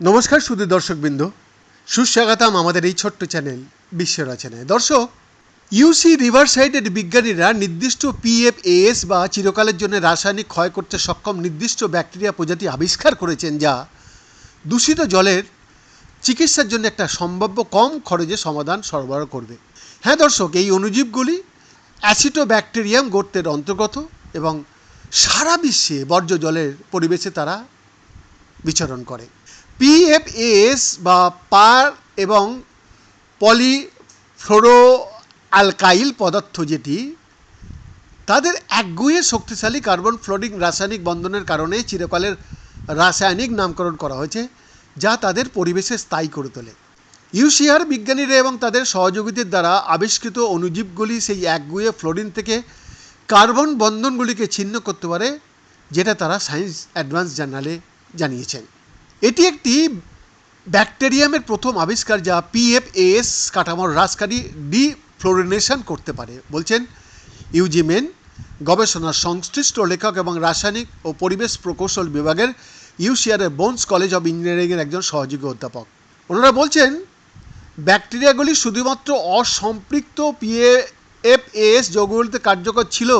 নমস্কার শুধু দর্শকবৃন্দ। সুস্বাগতম আমাদের এই ছোট্ট চ্যানেল বিশ্ব রচনায় দর্শক ইউসি রিভার সাইডের বিজ্ঞানীরা নির্দিষ্ট পিএফএস বা চিরকালের জন্য রাসায়নিক ক্ষয় করতে সক্ষম নির্দিষ্ট ব্যাকটেরিয়া প্রজাতি আবিষ্কার করেছেন যা দূষিত জলের চিকিৎসার জন্য একটা সম্ভাব্য কম খরচে সমাধান সরবরাহ করবে। হ্যাঁ দর্শক, এই অণুজীবগুলি অ্যাসিটোব্যাকটেরিয়াম গোত্রের অন্তর্গত এবং সারা বিশ্বে বর্জ্য জলের পরিবেশে তারা বিচরণ করে। পিএফএস বা পার এবং পলিফ্লোরো অ্যালকাইল পদার্থ যেটি, তাদের একগুয়ে শক্তিশালী কার্বন ফ্লোরিং রাসায়নিক বন্ধনের কারণে চিরকালের রাসায়নিক নামকরণ করা হয়েছে, যা তাদের পরিবেশে স্থায়ী করে তোলে। ইউসিআর বিজ্ঞানীরা এবং তাদের সহযোগীদের দ্বারা আবিষ্কৃত অণুজীবগুলি সেই একগুয়ে ফ্লোরিন থেকে কার্বন বন্ধনগুলিকে ছিন্ন করতে পারে, যেটা তারা সায়েন্স অ্যাডভান্স জার্নালে জানিয়েছেন। এটি একটি ব্যাকটেরিয়ামের প্রথম আবিষ্কার যা পিএফএস কাঠামোর হ্রাসকারী ডিফ্লোরিনেশন করতে পারে, বলছেন ইউজিমেন। গবেষণার সংশ্লিষ্ট লেখক এবং রাসায়নিক ও পরিবেশ প্রকৌশল বিভাগের ইউসিআরের বোনস কলেজ অব ইঞ্জিনিয়ারিংয়ের একজন সহযোগী অধ্যাপক। ওনারা বলছেন, ব্যাকটেরিয়াগুলি শুধুমাত্র অসম্পৃক্ত পিএফএস যৌগগুলিতে কার্যকর ছিল,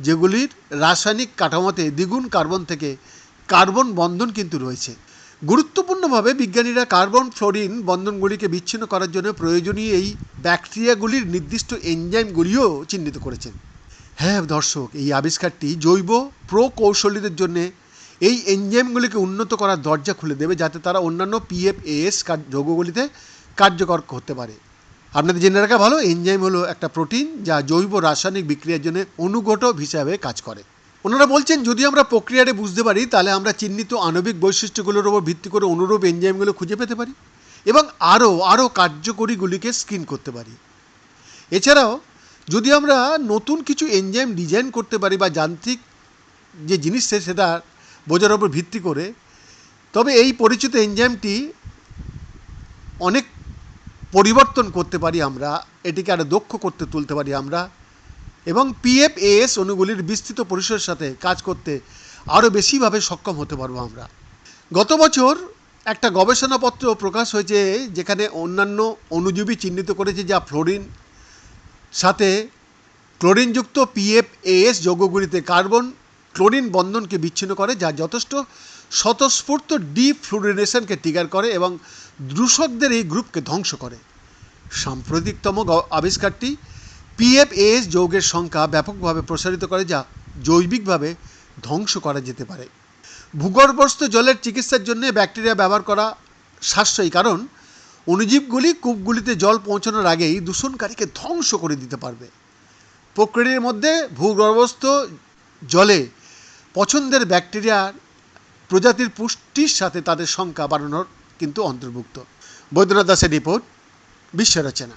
যেগুলির রাসায়নিক কাঠামোতে দ্বিগুণ কার্বন থেকে কার্বন বন্ধন কিন্তু রয়েছে। গুরুত্বপূর্ণভাবে বিজ্ঞানীরা কার্বন ফ্লোরিন বন্ধনগুলিকে বিচ্ছিন্ন করার জন্য প্রয়োজনীয় এই ব্যাকটেরিয়াগুলির নির্দিষ্ট এনজাইমগুলিও চিহ্নিত করেছেন। হ্যাঁ দর্শক, এই আবিষ্কারটি জৈব প্রকৌশলীদের জন্য এই এনজাইমগুলিকে উন্নত করার দরজা খুলে দেবে, যাতে তারা অন্যান্য পিএফএস যৌগগুলিতে কার্যকর করতে পারে। আপনাদের জেনে রাখা ভালো এনজাইম হলো একটা প্রোটিন যা জৈব রাসায়নিক বিক্রিয়ার জন্য অনুঘটক হিসাবে কাজ করে। ওনারা বলছেন, যদি আমরা প্রক্রিয়াটা বুঝতে পারি, তাহলে আমরা চিহ্নিত আণবিক বৈশিষ্ট্যগুলোর উপর ভিত্তি করে অনুরূপ এনজাইমগুলো খুঁজে পেতে পারি এবং আরও আরও কার্যকরীগুলিকে স্ক্রিন করতে পারি। এছাড়াও, যদি আমরা নতুন কিছু এনজাইম ডিজাইন করতে পারি বা যান্ত্রিক যে জিনিস সেটা বোঝার উপর ভিত্তি করে, তবে এই পরিচিত এনজাইমটি অনেক পরিবর্তন করতে পারি আমরা, এটিকে আরও দক্ষ করতে তুলতে পারি আমরা, এবং পিএফএস অণুগুলির বিস্তৃত পরিসরের সাথে কাজ করতে আরও বেশিভাবে সক্ষম হতে পারব আমরা। গত বছর একটা গবেষণাপত্র প্রকাশ হয়েছে যেখানে অন্যান্য অণুজীবী চিহ্নিত করেছে যা ফ্লোরিন, সাথে ক্লোরিনযুক্ত পিএফ পিএফএস যৌগগুলিতে কার্বন ক্লোরিন বন্ধনকে বিচ্ছিন্ন করে, যা যথেষ্ট স্বতঃস্ফূর্ত ডিফ্লুরিনেশনকে ট্রিগার করে এবং দ্রুষকদের এই গ্রুপকে ধ্বংস করে। সাম্প্রতিকতম আবিষ্কারটি পিএফএস যৌগের সংখ্যা ব্যাপকভাবে প্রসারিত করে, যা জৈবিকভাবে ধ্বংস করা যেতে পারে। ভূগর্ভস্থ জলের চিকিৎসার জন্য ব্যাকটেরিয়া ব্যবহার করা সাশ্রয়ী, কারণ অণুজীবগুলি কূপগুলিতে জল পৌঁছানোর আগেই দূষণকারীকে ধ্বংস করে দিতে পারবে। প্রকৃতির মধ্যে ভূগর্ভস্থ জলে পছন্দের ব্যাকটেরিয়ার প্রজাতির পুষ্টির সাথে তাদের সংখ্যা বাড়ানোর কিন্তু অন্তর্ভুক্ত। বৈদ্যনাথ দাসের রিপোর্ট বিশ্ব রচনা